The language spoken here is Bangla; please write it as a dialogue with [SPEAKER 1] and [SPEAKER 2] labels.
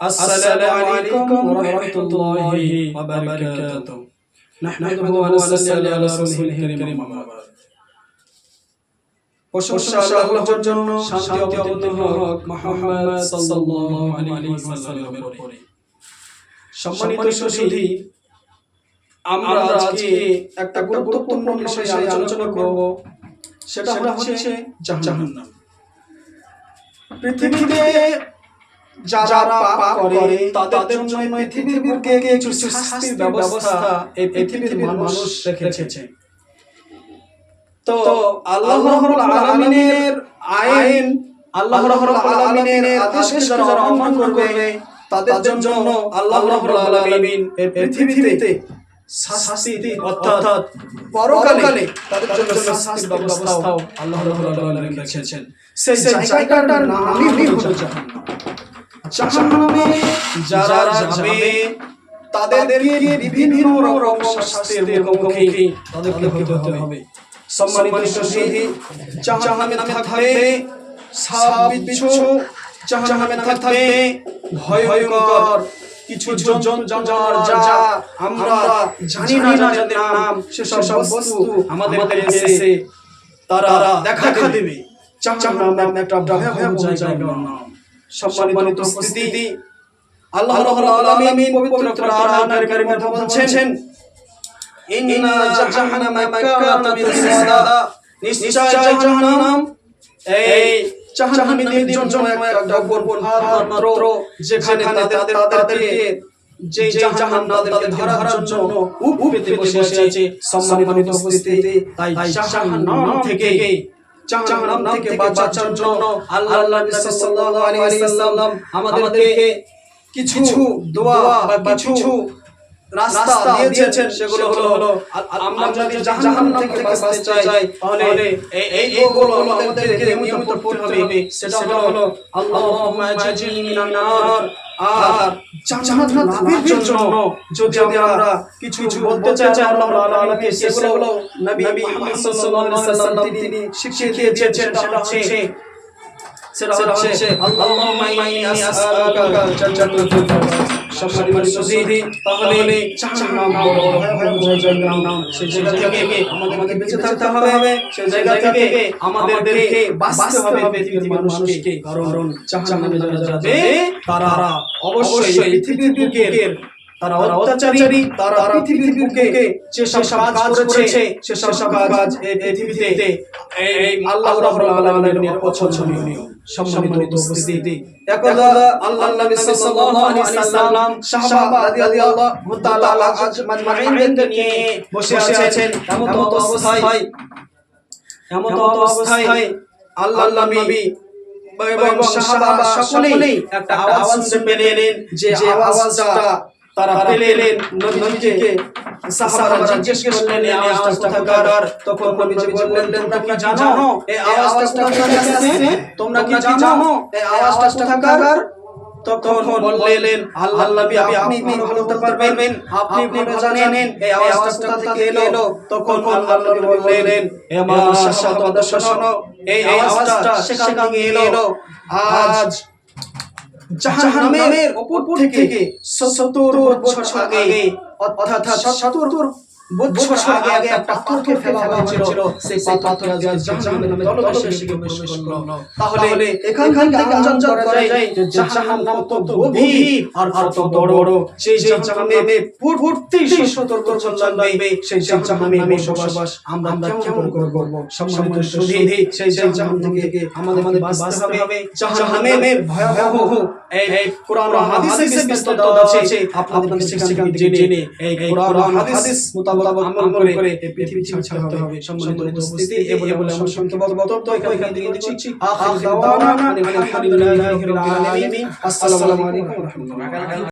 [SPEAKER 1] السلام عليكم ورحمة الله وبركاته نحمده ونصلي على رسوله الكريم أما بعد প্রশংসা আল্লাহর জন্য শান্তি অবতীর্ণ হোক মুহাম্মদ সাল্লাল্লাহু আলাইহি ওয়াসাল্লামের উপরে সম্মানিত সুধী আমরা আজকে একটা গুরুত্বপূর্ণ বিষয়ে আলোচনা করব সেটা হচ্ছে জাহান্নাম পৃথিবীতে যারা পাপ করে, তাদের জন্য পৃথিবীর বুকে কিছু শাস্তির ব্যবস্থা এই পৃথিবীর মানুষ রেখেছে। তো আল্লাহ রাব্বুল আলামিনের আইন, আল্লাহ রাব্বুল আলামিনের আদেশকে যারা অমান্য করবে, তাদের জন্য আল্লাহ রাব্বুল আলামিন এই পৃথিবীতে শাস্তি, অর্থাৎ পরকালে তাদের জন্য শাস্তির ব্যবস্থাও আল্লাহ রাব্বুল আলামিন রেখেছেন। সেই জায়গাটার নামই হলো জাহান্নাম। জাহান্নামে যারা যাবে তাদেরকে বিভিন্ন রকম শাস্তির মুখোমুখি তাদেরকে হতে হবে। সম্মানিত সুধী জাহান্নামে থাকবে সাপ বিচ্ছু জাহান্নামে থাকবে ভয়ঙ্কর কিছু জন জানোয়ার যা আমরা জানি না যাদের নাম সেসব বস্তু আমাদের দেশে তারা দেখা দেবে। জাহান্নাম নাম একটা ভয় ভয়াবহ জায়গার নাম। সম্মানিত উপস্থিতি। আল্লাহ রাব্বুল আলামিন পবিত্র কোরআনের কারিমে বলছেন ইন্না জাহান্নামা কানাত মিরসাদা নিশ্চয় জাহান্নাম। এই জাহান্নামীদের জন্য একটা গোপন মাত্র যেখানে তাদের তাদেরকে যে জাহান্নাম তাদেরকে ধরার জন্য উপরেতে বসে আছে সম্মানিত উপস্থিতি। তাই জাহান্নাম থেকে জাহান্নাম থেকে বাঁচার জন্য আল্লাহ নবী সাল্লাল্লাহু আলাইহি ওয়াসাল্লাম আমাদেরকে কিছু দোয়া বা কিছু রাস্তা দিয়েছেন সেগুলো হলো হলো আমরা যদি জাহান্নাম থেকে বাঁচতে চাই তাহলে এই এই এইগুলো আমাদেরকে নিয়মিত পড়তে হবে। সেটা হলো আল্লাহুম্মা জাজিলনি মিনান নার। আর জান্নাত লাভের জন্য। যদি আমরা কিছু কিছু বলতে চাই আল্লাহ তাআলাকে সেগুলো নবী মুহাম্মদ সাল্লাল্লাহু আলাইহি ওয়াসাল্লাম তিনি শিখিয়ে দিয়েছেন সেটা হচ্ছে সেটা হচ্ছে আল্লাহুম্মা ইন্নী আসআলুকা জান্নাতুল ফিরদাউস। সম্মানিত সুধী তাহলে সেই জায়গা থেকে আমাদেরকে বেঁচে থাকতে হবে সেই জায়গা থেকে আমাদেরকে বাঁচতে হবে পৃথিবীর মানুষকে। কারণ জাহান্নামে যারা যাবে তারা অবশ্যই পৃথিবীর বুকের তারা অত্যাচারী, তারা পৃথিবীর বুকে যে সব কাজ করেছে সে সব কাজ এই পৃথিবীতে এই আল্লাহ রাব্বুল আলামিনের অপছন্দনীয়। সম্মানিত উপস্থিতি। একদা আল্লাহ নবী সাল্লাল্লাহু আলাইহি ওয়াসাল্লাম সাহাবা রাদিয়াল্লাহু তাআলা মাজমাইনকে নিয়ে বসে আছেন। এমন অবস্থায় এমন অবস্থায় আল্লাহ নবী এবং সাহাবা সকলেই একটা আওয়াজ শুনতে পেলেন যে আওয়াজটা তারা পেলেন নবীজিকে সাহাবারা জিজ্ঞেস করলেন এই আওয়াজটা কোথাকার? তখন নবীজি বললেন তোমরা কি জানো? এই আওয়াজটা কোথা তোমরা কি জানো? এই আওয়াজটা কোথাকার? তখন বললেন আল্লাহ নবী আপনি বলতে পারবেন। আপনি ভালো জানেন। এই আওয়াজটা থেকে এলো? তখন আল্লাহ নবী বললেন হে আমার সাথে এই আওয়াজটা সেখান থেকে এলো। আজ জাহান্নামের অপর থেকে 70 বছর আগে অর্থাৎ 70 বছর আগে একটা পাথরকে ফেলা হয়েছিল। সেই পাথর জাহান্নামের তলদেশে গিয়ে প্রবেশ করল। তাহলে এখান থেকে আঞ্জাম করা যায় যে জাহান্নাম কত গভীর আর কত বড়। সেই জাহান্নামে পূর্ববর্তী 70 বছর সেই জাহান্নামে বসবাস। আমরা কেমন করব? সম্মানিত সুধী সেই জাহান্নাম থেকে আমাদের আমাদের বাঁচতে হবে। জাহান্নামের ভয়াবহ এই কোরআন হাদিসে বিস্তারিত আছে আপনাদের সেখান থেকে জেনে এই কোরআন হাদিস মোতাবেক আমল করে এই পৃথিবী ছাড়তে হবে সম্মানিত উপস্থিতি এ বলে বলে আমার সংক্ষেপ বক্তব্য এখান থেকে দিচ্ছি। আখির দাওয়ানা আলহামদুলিল্লাহি রাব্বিল আলামিন। আসসালামু আলাইকুম ওয়া রাহমাতুল্লাহ।